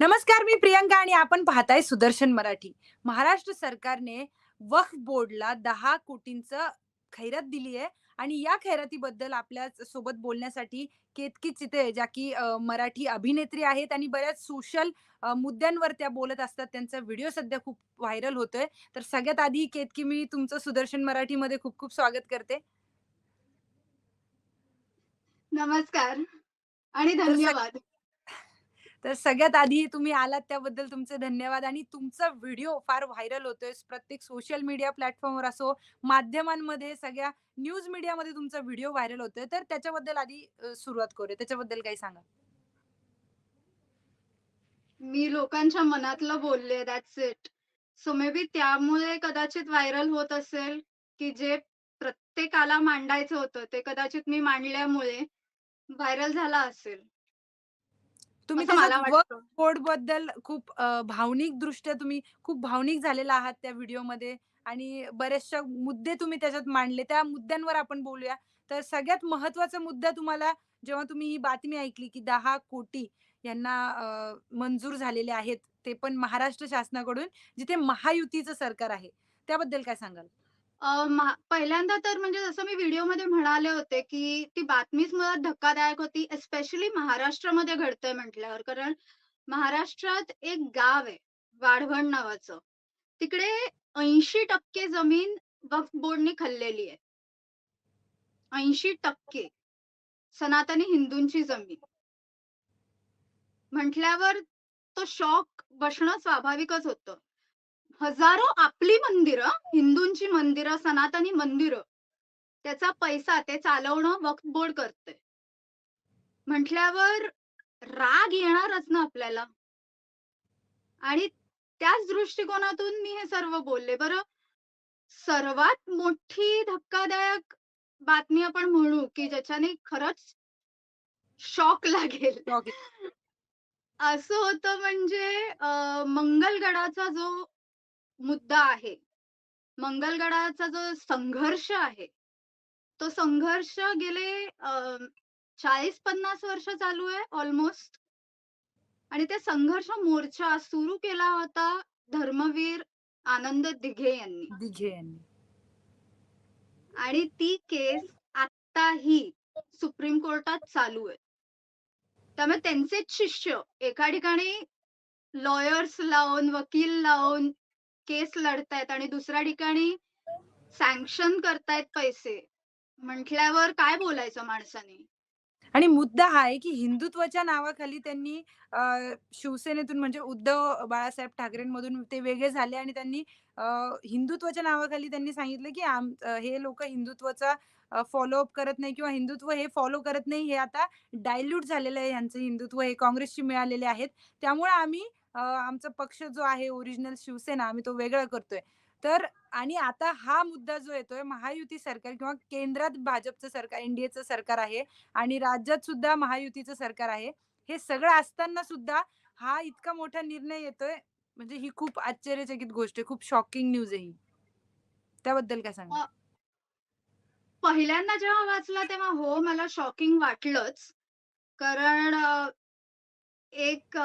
नमस्कार मी प्रियंका आणि आपण पाहताय सुदर्शन मराठी. महाराष्ट्र सरकारने वक्फ बोर्डला दहा कोटींचं खैरात दिली आहे आणि या खैरातीबद्दल आपल्यासोबत बोलण्यासाठी केतकी चिते ज्या की मराठी अभिनेत्री आहेत आणि बऱ्याच सोशल मुद्द्यांवर त्या बोलत असतात. त्यांचा व्हिडिओ सध्या खूप व्हायरल होतोय. तर सगळ्यात आधी केतकी मी तुमचं सुदर्शन मराठीमध्ये खूप खूप स्वागत करते. नमस्कार आणि धन्यवाद. तर सगळ्यात आधी तुम्ही आलात त्याबद्दल तुमचे धन्यवाद आणि तुमचा व्हिडिओ फार व्हायरल होतोय प्रत्येक सोशल मीडिया प्लॅटफॉर्मवर असो माध्यमांमध्ये सगळ्या न्यूज मीडियामध्ये तुमचा व्हिडिओ व्हायरल होतोय तर त्याच्याबद्दल आधी सुरुवात करूया त्याच्याबद्दल काही सांगा मी लोकांच्या मनातलं बोलले that's it. So maybe त्यामुळे कदाचित व्हायरल होत असेल, की जे प्रत्येकाला मांडायचं होतं ते कदाचित मी मांडल्यामुळे व्हायरल झाला असेल. तुम्ही असं मला त्याच्यात वाटतं. बोर्डबद्दल खूप भावनिक दृष्ट्या तुम्ही खूप भावनिक झालेला आहात त्या व्हिडिओमध्ये आणि बरेचशा मुद्दे तुम्ही त्याच्यात मांडले. त्या मुद्द्यांवर आपण बोलूया. तर सगळ्यात महत्त्वाचा मुद्दा तुम्हाला जेव्हा तुम्ही ही बातमी ऐकली की दहा कोटी यांना अ, मंजूर झालेले आहेत ते पण महाराष्ट्र शासनाकडून जिथे महायुतीचं सरकार आहे त्याबद्दल काय सांगाल? पहिल्यांदा तर म्हणजे जसं मी व्हिडिओमध्ये म्हणाले होते, की ती बातमीच मुळात धक्कादायक होती. एस्पेशली महाराष्ट्रामध्ये घडतंय म्हटल्यावर. कारण महाराष्ट्रात एक गाव आहे, वाढवण नावाचं. तिकडे 80% जमीन वक्फ बोर्डने खाल्लेली आहे. 80% सनातनी हिंदूंची जमीन. म्हटल्यावर तो शॉक बसणं स्वाभाविकच होतं. हजारो आपली मंदिरं, हिंदूंची मंदिरं, सनातनी मंदिरं, त्याचा पैसा ते चालवणं वक्फ बोर्ड करतंय. म्हटल्यावर राग येणारच ना आपल्याला. आणि त्याच दृष्टिकोनातून मी हे सर्व बोलले. बरं सर्वात मोठी धक्कादायक बातमी आपण म्हणू, की ज्याच्याने खरंच शॉक लागेल. असं होतं म्हणजे मंगलगडाचा जो मुद्दा आहे, मंगलगडाचा जो संघर्ष आहे, तो संघर्ष गेले अ, 40-50 वर्ष चालू आहे ऑलमोस्ट. आणि ते संघर्ष मोर्चा सुरू केला होता धर्मवीर आनंद दिघे यांनी. दिघे यांनी आणि ती केस आत्ताही सुप्रीम कोर्टात चालू आहे. त्यामुळे त्यांचेच शिष्य एका ठिकाणी लॉयर्स लावून, वकील लावून केस लढतायत आणि दुसऱ्या ठिकाणी सँक्शन करतायत पैसे. म्हटल्यावर काय बोलायचं माणसाने? आणि मुद्दा हा आहे की हिंदुत्वाच्या नावाखाली त्यांनी शिवसेनेतून म्हणजे उद्धव बाळासाहेब ठाकरेंमधून ते वेगळे झाले आणि त्यांनी हिंदुत्वाच्या नावाखाली त्यांनी सांगितलं की आम हे लोक हिंदुत्वाचा फॉलोअप करत नाही किंवा हिंदुत्व हे फॉलो करत नाही हे आता डायल्यूट झालेलं आहे यांचं हिंदुत्व हे काँग्रेसशी मिळालेले आहेत त्यामुळे आम्ही आमचा पक्ष जो आहे ओरिजिनल शिवसेना आम्ही तो वेगळा करतोय तर आणि आता हा मुद्दा जो येतोय महायुती सरकार किंवा केंद्रात भाजपचं सरकार एनडीएचं सरकार आहे आणि राज्यात सुद्धा महायुतीचं सरकार आहे. हे सगळं असताना सुद्धा हा इतका मोठा निर्णय येतोय, म्हणजे ही खूप आश्चर्यचकित गोष्ट आहे. खूप शॉकिंग न्यूज आहे ही. त्याबद्दल काय सांगाल? पहिल्यांदा जेव्हा वाचला तेव्हा हो, मला शॉकिंग वाटलंच. कारण एक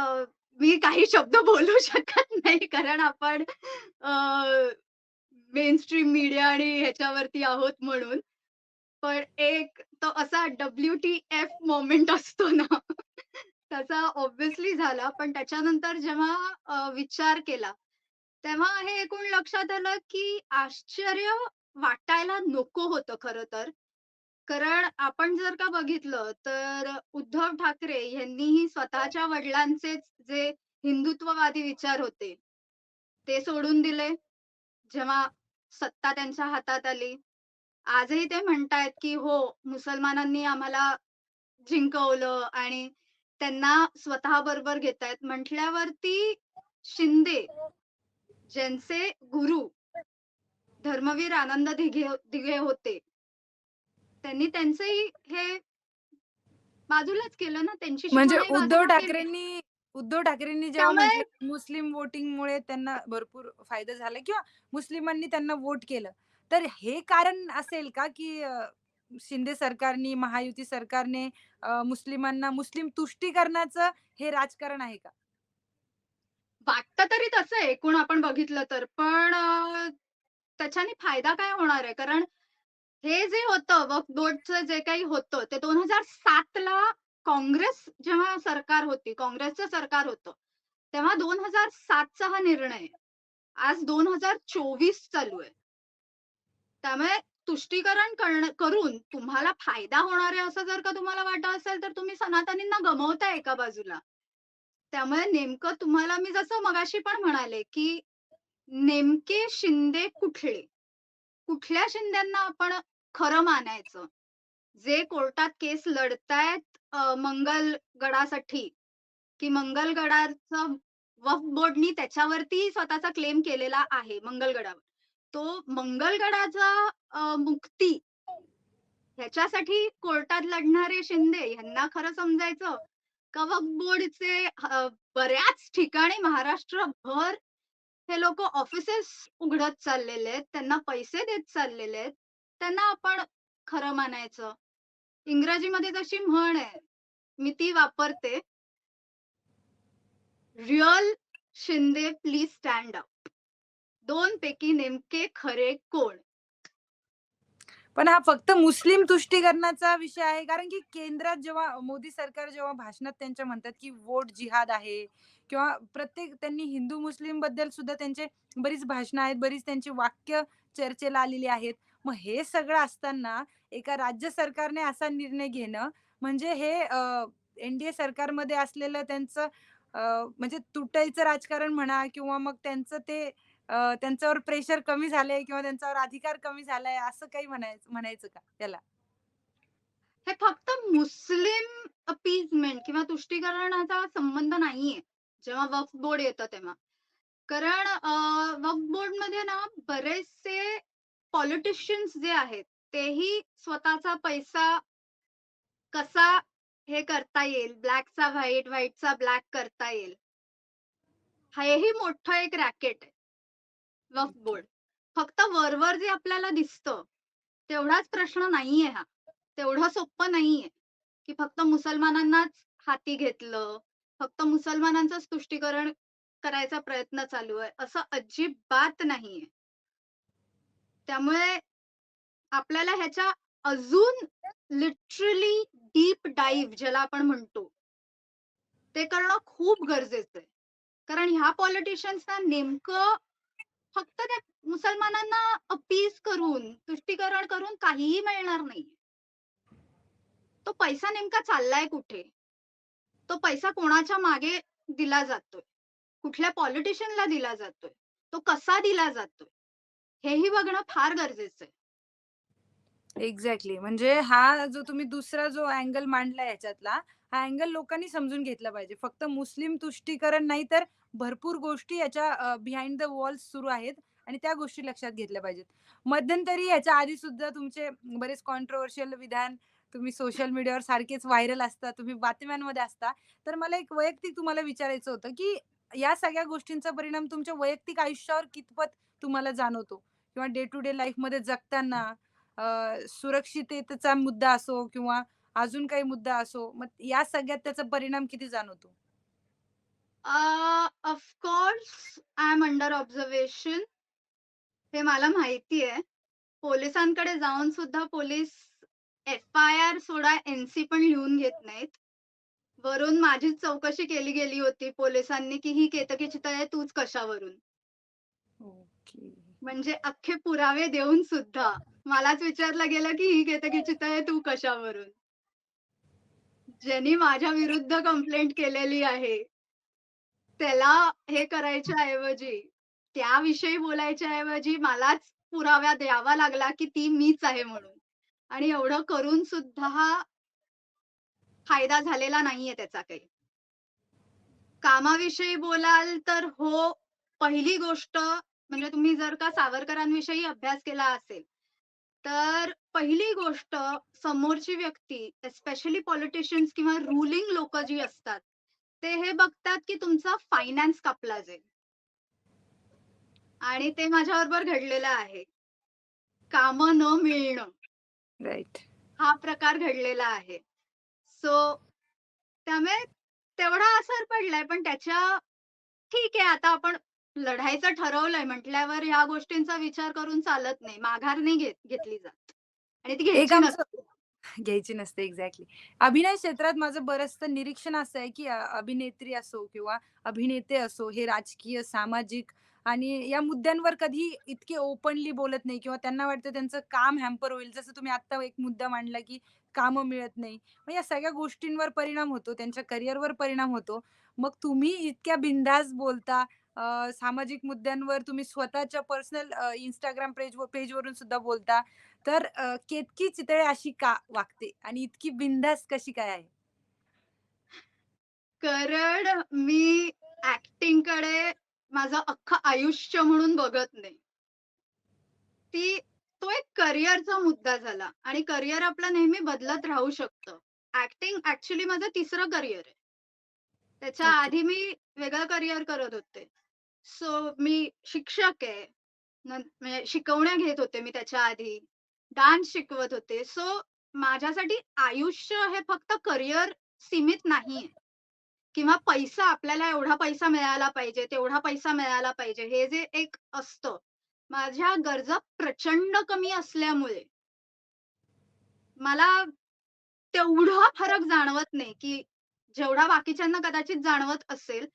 मी काही शब्द बोलू शकत नाही कारण आपण मेन मेनस्ट्रीम मीडिया आणि ह्याच्यावरती आहोत म्हणून. पण एक तो असा डब्ल्यू-टी-एफ मोमेंट असतो ना, तसा ऑब्विसली झाला. पण त्याच्यानंतर जेव्हा विचार केला, तेव्हा हे एकूण लक्षात आलं, की आश्चर्य वाटायला नको होतं खरं तर. कारण आपण जर का बघितलं, तर उद्धव ठाकरे यांनीही स्वतःच्या वडिलांचेच जे हिंदुत्ववादी विचार होते, ते सोडून दिले. जेव्हा सत्ता त्यांच्या हातात आली. आजही ते म्हणतायत, की हो, मुसलमानांनी आम्हाला जिंकवलं आणि त्यांना स्वतः बरोबर घेतायत. म्हटल्यावरती शिंदे, ज्यांचे गुरु धर्मवीर आनंद दिघे दिघे होते. त्यांनी त्यांचंही हे बाजूलाच केलं ना, त्यांची म्हणजे शिकवणही उद्धव बाजूला केली. ठाकरेंनी उद्धव ठाकरेंनी जेव्हा त्यामुळे म्हटलं मुस्लिम वोटिंगमुळे त्यांना भरपूर फायदा झाला किंवा मुस्लिमांनी त्यांना वोट केलं. तर हे कारण असेल का, की अ, शिंदे सरकारनी, महायुती सरकारने अ, मुस्लिमांना मुस्लिम तुष्टीकरणाचं हे राजकारण आहे का? वाटतं तरी तसं आहे एकूण आपण बघितलं तर. पण अ, त्याच्याने फायदा काय होणार आहे? कारण हे जे होतं वक्फ जे काही होतं ते 2007 ला काँग्रेस जेव्हा सरकार होती, काँग्रेसचं सरकार होतं, तेव्हा दोन हजार सातचा हा निर्णय आज दोन हजार चोवीस चालू आहे. त्यामुळे तुष्टीकरण करून तुम्हाला फायदा होणार आहे असं जर का तुम्हाला वाटत असेल, तर तुम्ही सनातनींना गमवताय एका बाजूला. त्यामुळे नेमकं तुम्हाला मी जसं मगाशी पण म्हणाले, की नेमके शिंदे कुठले? कुठल्या शिंद्यांना आपण खरं मानायचं? जे कोर्टात केस लढतायत मंगलगडासाठी, की मंगलगडाचं वफ बोर्डनी त्याच्यावरती स्वतःचा क्लेम केलेला आहे मंगलगडावर. तो मंगलगडाचा मुक्ती ह्याच्यासाठी कोर्टात लढणारे शिंदे यांना खरं समजायचं कवक बोर्डचे बऱ्याच ठिकाणी महाराष्ट्रभर हे लोक ऑफिसेस उघडत चाललेले आहेत. त्यांना पैसे देत चाललेले आहेत. त्यांना आपण खरं मानायचं. इंग्रजीमध्ये तशी म्हण आहे. मी ती वापरते. Real Shinde please stand up. दोन पैकी नेमके खरे कोण? पण हा फक्त मुस्लिम तुष्टीकरणाचा विषय आहे. कारण की केंद्रात जेव्हा मोदी सरकार जेव्हा भाषणात त्यांच्या म्हणतात, की वोट जिहाद आहे किंवा प्रत्येक त्यांनी हिंदू-मुस्लिमबद्दल सुद्धा त्यांचे बरीच भाषणं आहेत, बरीच त्यांची वाक्य चर्चेला आलेली आहेत. मग हे सगळं असताना एका राज्य सरकारने असा निर्णय घेणं म्हणजे हे एनडीए सरकारमध्ये असलेलं त्यांचं म्हणजे तुटायचं राजकारण म्हणा किंवा मग त्यांचं ते त्यांच्यावर प्रेशर कमी झालंय किंवा त्यांच्यावर अधिकार कमी झालाय असं काही म्हणायचं म्हणायचं का त्याला? हे फक्त मुस्लिम अपीजमेंट किंवा तुष्टीकरणाचा संबंध नाहीये. जेव्हा वक्फ बोर्ड येतं तेव्हा. कारण वक्फ बोर्डमध्ये ना बरेचसे पॉलिटिशियन्स जे आहेत, तेही स्वतःचा पैसा कसा हे करता येईल, ब्लॅकचा व्हाईट, व्हाईटचा ब्लॅक करता येईल. हेही मोठं एक रॅकेट आहे. ओके. बोर्ड. फक्त वर-वर जे आपल्याला दिसतं, तेवढाच प्रश्न नाहीये हा. तेवढं सोप्पं नाहीये, की फक्त मुसलमानांनाच हाती घेतलं, फक्त मुसलमानांचंच तुष्टीकरण करायचा प्रयत्न चालू आहे, असं अजिबात नाहीये. त्यामुळे आपल्याला ह्याच्या अजून लिटरली डीप डाईव्ह ज्याला आपण म्हणतो, ते करणं खूप गरजेचं आहे. कारण ह्या पॉलिटिशियन्सना नेमकं फक्त त्या मुसलमानांना अपीज करून, तुष्टीकरण करून काहीही मिळणार नाहीये. तो पैसा नेमका चाललाय कुठे? तो पैसा कोणाच्या मागे दिला जातोय? कुठल्या पॉलिटिशियनला दिला जातोय? तो कसा दिला जातोय? हेही बघणं फार गरजेचं आहे. एक्झॅक्टली. म्हणजे हा जो तुम्ही दुसरा जो अँगल मांडला याच्यातला हा अँगल लोकांनी समजून घेतला पाहिजे. फक्त मुस्लिम तुष्टीकरण नाही तर भरपूर गोष्टी याच्या बिहाइंड द वॉल्स सुरू आहेत आणि त्या गोष्टी लक्षात घेतल्या पाहिजेत. मध्यंतरी याच्या आधी सुद्धा तुमचे बरेच कॉन्ट्रोवर्शियल विधान तुम्ही सोशल मीडियावर सारखेच व्हायरल असता, तुम्ही बातम्यांमध्ये असता. तर मला एक वैयक्तिक तुम्हाला विचारायचं होतं, की या सगळ्या गोष्टींचा परिणाम तुमच्या वैयक्तिक आयुष्यावर कितपत तुम्हाला जाणवतो? किंवा डे टू डे लाईफमध्ये जगताना अ, सुरक्षिततेचा मुद्दा असो किंवा अजून काही मुद्दा असो, मग या सगळ्यात त्याचा परिणाम किती जाणवतो? अ, of course I am under observation. हे मला माहिती आहे. पोलिसांकडे जाऊन सुद्धा पोलीस एफ-आय-आर सोडा एन-सी पण लिहून घेत नाहीत. वरून माझीच चौकशी केली गेली होती पोलिसांनी, की ही केतकी चितळे आहे तूच कशावरून? ओके. म्हणजे अख्खे पुरावे देऊन सुद्धा मलाच विचारलं गेलं, की ही केतकी चितळे आहे तू कशावरून? ज्यांनी माझ्या विरुद्ध कंप्लेंट केलेली आहे, त्याला हे करायच्या ऐवजी, त्याविषयी बोलायच्या ऐवजी मलाच पुरावा द्यावा लागला, की ती मीच आहे म्हणून. आणि एवढं करून सुद्धा फायदा झालेला नाहीये त्याचा काही. कामाविषयी बोलाल तर हो, पहिली गोष्ट म्हणजे तुम्ही जर का सावरकरांविषयी अभ्यास केला असेल, तर पहिली गोष्ट समोरची व्यक्ती एस्पेशली पॉलिटिशियन्स किंवा रुलिंग लोकं जी असतात, ते हे बघतात की तुमचा फायनान्स कापला जाईल. आणि ते माझ्याबरोबर घडलेलं आहे. कामं न मिळणं. राइट. हा प्रकार घडलेला आहे. सो त्यामुळे तेवढा असर पडलाय. पण त्याच्या ठीक आहे आता आपण लढायचं ठरवलंय म्हटल्यावर ह्या गोष्टींचा विचार करून चालत नाही. माघार नाही घेत घेतली जात. आणि ती घ्यायची नसते. घ्यायची नसते एक्झॅक्टली. अभिनय क्षेत्रात माझं बरचसं निरीक्षण असं आहे, की अभिनेत्री असो किंवा अभिनेते असो, हे राजकीय, सामाजिक आणि या मुद्द्यांवर कधी इतके ओपनली बोलत नाही किंवा त्यांना वाटतं त्यांचं काम हॅम्पर होईल. जसं तुम्ही आत्ता एक मुद्दा मांडला, की कामं मिळत नाही. मग या सगळ्या गोष्टींवर परिणाम होतो, त्यांच्या करिअरवर परिणाम होतो. मग तुम्ही इतक्या बिनधास्त बोलता, सामाजिक मुद्द्यांवर तुम्ही स्वतःच्या पर्सनल इंस्टाग्राम पेज पेजवरून सुद्धा बोलता. तर केतकी चितळे अशी का वागते आणि इतकी बिनधास्त कशी काय आहे? कारण मी ॲक्टिंगकडे माझं अख्खं आयुष्य म्हणून बघत नाही. ती तो एक करिअरचा मुद्दा झाला आणि करिअर आपला नेहमी बदलत राहू शकतं. ऍक्टिंग ऍक्च्युली माझं तिसरं करिअर आहे. त्याच्या. आधी मी वेगळं करिअर करत होते. सो मी शिक्षक आहे. म्हणजे शिकवण्या घेत होते मी त्याच्या आधी. डान्स शिकवत होते. सो माझ्यासाठी आयुष्य हे फक्त करिअर सीमित नाहीये किंवा पैसा आपल्याला एवढा पैसा मिळाला पाहिजे, तेवढा पैसा मिळाला पाहिजे, हे जे एक असतं. माझ्या गरजा प्रचंड कमी असल्यामुळे मला तेवढा फरक जाणवत नाही, की जेवढा बाकीच्यांना कदाचित जाणवत असेल.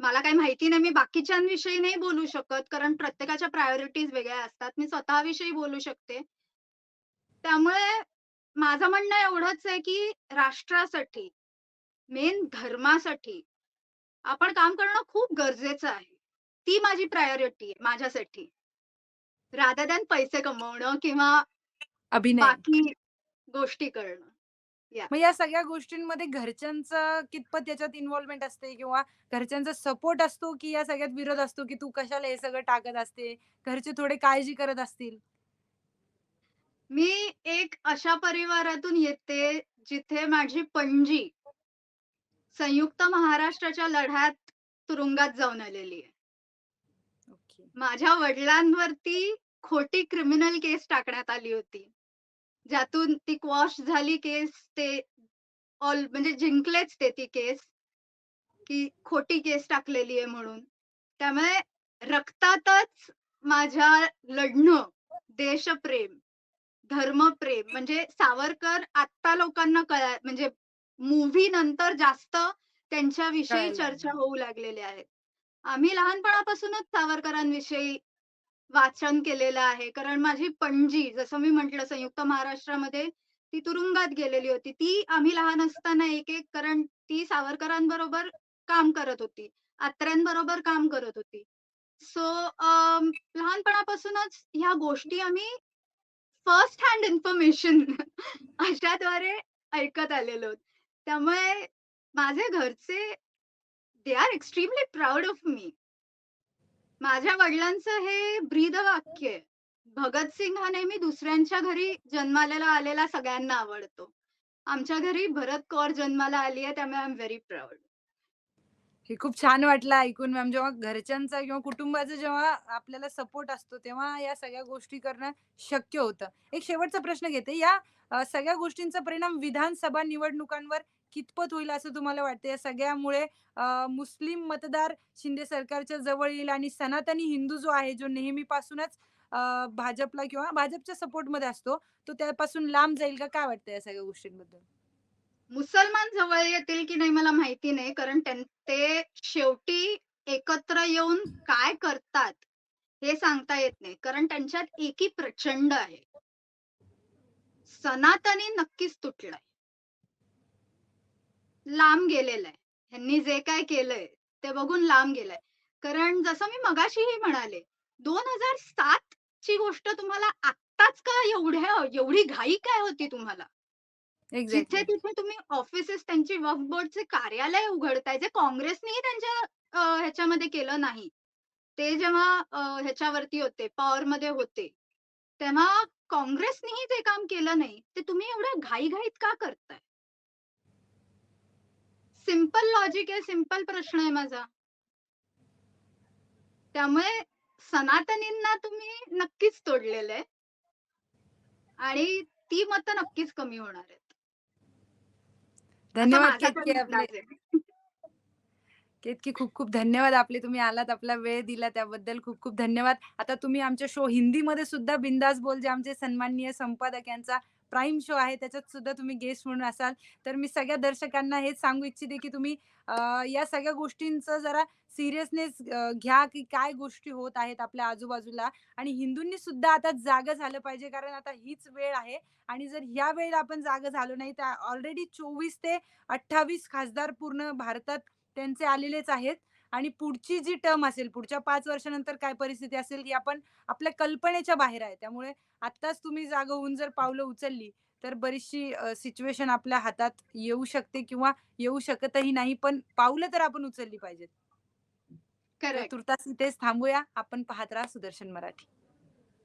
मला काही माहिती नाही, मी बाकीच्यांविषयी नाही बोलू शकत, कारण प्रत्येकाच्या प्रायोरिटीज वेगळ्या असतात. मी स्वतःविषयी बोलू शकते. त्यामुळे माझं म्हणणं एवढंच आहे, की राष्ट्रासाठी, मेन धर्मासाठी आपण काम करणं खूप गरजेचं आहे. ती माझी प्रायोरिटी आहे माझ्यासाठी. दॅन पैसे कमवणं किंवा अभिनय. बाकी गोष्टी करणं. या. मग या सगळ्या गोष्टींमध्ये घरच्यांचं कितपत याच्यात इन्व्हॉल्वमेंट असते किंवा घरच्यांचा सपोर्ट असतो, की या सगळ्यात विरोध असतो, की तू कशाला हे सगळं टाकत असते? घरचे थोडे काळजी करत असतील? मी एक अशा परिवारातून येते, जिथे माझी पणजी संयुक्त महाराष्ट्राच्या लढ्यात तुरुंगात जाऊन आलेली आहे. माझ्या वडिलांवरती खोटी क्रिमिनल केस टाकण्यात आली होती. ज्यातून ती क्वॉश झाली केस ते ऑल म्हणजे जिंकलेच ते ती केस, की खोटी केस टाकलेली आहे म्हणून. त्यामुळे रक्तातच माझ्या लढणं, देशप्रेम, धर्मप्रेम म्हणजे सावरकर आत्ता लोकांना कळा म्हणजे मूव्ही नंतर जास्त त्यांच्याविषयी चर्चा. होऊ लागलेल्या आहेत. आम्ही लहानपणापासूनच सावरकरांविषयी वाचन केलेलं आहे. कारण माझी पणजी जसं मी म्हंटल संयुक्त महाराष्ट्रामध्ये ती तुरुंगात गेलेली होती. ती आम्ही लहान असताना एक-एक कारण ती सावरकरांबरोबर काम करत होती. आत्र्यांबरोबर काम करत होती. सो लहानपणापासूनच ह्या गोष्टी आम्ही फर्स्ट हँड इन्फॉर्मेशन अशाद्वारे ऐकत आलेलो त्यामुळे माझे घरचे they are extremely proud of मी. माझ्या वडिलांचं हे ब्रीदवाक्य आहे. भगतसिंग हा नेहमी दुसऱ्यांच्या घरी जन्माला आलेला सगळ्यांना आवडतो. आमच्या घरी भरत कौर जन्माला आली आहे, त्यामुळे आय एम व्हेरी प्राऊड हे खूप छान वाटलं ऐकून मॅम. जेव्हा घरच्यांचा किंवा कुटुंबाचा जेव्हा आपल्याला सपोर्ट असतो, तेव्हा या सगळ्या गोष्टी करणं शक्य होतं. एक शेवटचा प्रश्न घेते. या सगळ्या गोष्टींचा परिणाम विधानसभा निवडणुकांवर कितपत होईल असं तुम्हाला वाटतं? या सगळ्यामुळे मुस्लिम मतदार शिंदे सरकारच्या जवळ येईल आणि सनातनी हिंदू जो आहे, जो नेहमीपासूनच भाजपला किंवा भाजपच्या सपोर्टमध्ये असतो, तो त्यापासून लांब जाईल का? काय वाटतं या सगळ्या गोष्टींबद्दल? मुसलमान जवळ येतील की नाही मला माहिती नाही. कारण ते शेवटी एकत्र येऊन काय करतात, हे सांगता येत नाही. कारण त्यांच्यात एकी प्रचंड आहे. सनातनी नक्कीच तुटलाय. लांब गेलेला आहे. ह्यांनी जे काय केलंय, ते बघून लांब गेलाय. कारण जसं मी मगाशीही म्हणाले, 2007 ची गोष्ट तुम्हाला आत्ताच का एवढ्या एवढी घाई काय होती तुम्हाला? एक्झॅक्टली. जिथे-तिथे तुम्ही ऑफिसेस त्यांची वक्फ बोर्डचे कार्यालय उघडताय, जे काँग्रेसनेही त्यांच्या ह्याच्यामध्ये केलं नाही. ते जेव्हा ह्याच्यावरती होते, पॉवरमध्ये होते, तेव्हा काँग्रेसनेही ते काम केलं नाही. ते तुम्ही एवढ्या घाई-घाईत का करताय? सिंपल लॉजिक आहे, सिंपल प्रश्न आहे माझा. त्यामुळे सनातनींना तुम्ही नक्कीच तोडलेलं आहे. आणि ती मतं नक्कीच कमी होणार आहेत. धन्यवाद केतकी आपले. इतकी खूप-खूप धन्यवाद आपले. तुम्ही आलात, आपला वेळ दिला त्याबद्दल खूप-खूप धन्यवाद. आता तुम्ही आमच्या शो हिंदीमध्ये सुद्धा बिंदास बोल जे आमचे सन्माननीय संपादक यांचा प्राईम शो आहे, त्याच्यात सुद्धा तुम्ही गेस्ट म्हणून असाल. तर मी सगळ्या दर्शकांना हेच सांगू इच्छिते, की तुम्ही या सगळ्या गोष्टींचं जरा सिरियसनेस घ्या, की काय गोष्टी होत आहेत आपल्या आजूबाजूला आणि हिंदूंनी सुद्धा आता जागं झालं पाहिजे. कारण आता हीच वेळ आहे आणि जर ह्या वेळेला आपण जागं झालो नाही, तर ऑलरेडी 24 ते 28 खासदार पूर्ण भारतात त्यांचे आलेलेच आहेत आणि पुढची जी टर्म असेल, पुढच्या 5 वर्षानंतर काय परिस्थिती असेल, ही आपण आपल्या कल्पनेच्या बाहेर आहे. त्यामुळे आत्ताच तुम्ही जागं होऊन जर पावलं उचलली, तर बरीचशी सिच्युएशन आपल्या हातात येऊ शकते किंवा येऊ शकतही नाही. पण पावलं तर आपण उचलली पाहिजेत. तुर्तास इथेच थांबूया. आपण पाहत राहा सुदर्शन मराठी.